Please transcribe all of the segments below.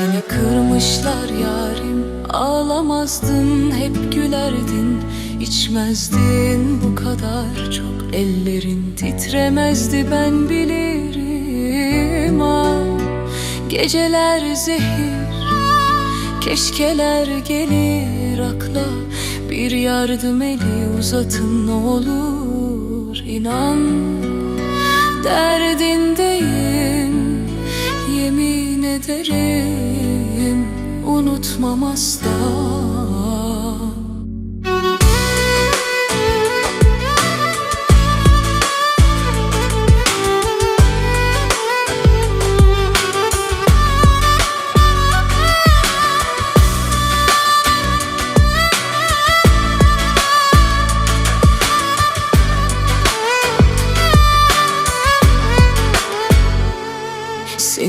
Seni kırmışlar yarim. Ağlamazdın hep gülerdin. İçmezdin bu kadar çok. Ellerin titremezdi ben bilirim. Ah Geceler zehir. Keşkeler gelir akla. Bir yardım eli uzatın ne olur inan. Derdindeyim Yemin ederim Unutmam asla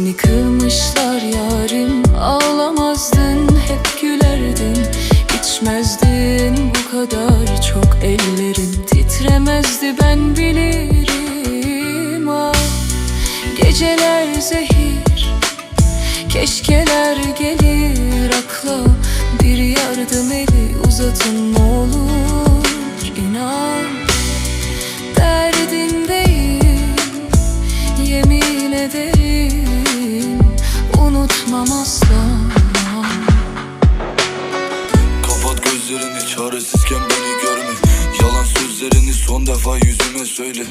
Seni kırmışlar yarim Ağlamazdın hep gülerdin. İçmezdin bu kadar çok Ellerin titremezdi ben bilirim. Ah Geceler zehir Keşkeler gelir. Akla Bir yardım eli uzatın son defa yüzüme söyle.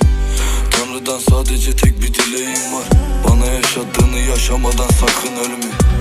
Tanrı'dan sadece tek bir dileğim var. Bana yaşattığını yaşamadan sakın ölme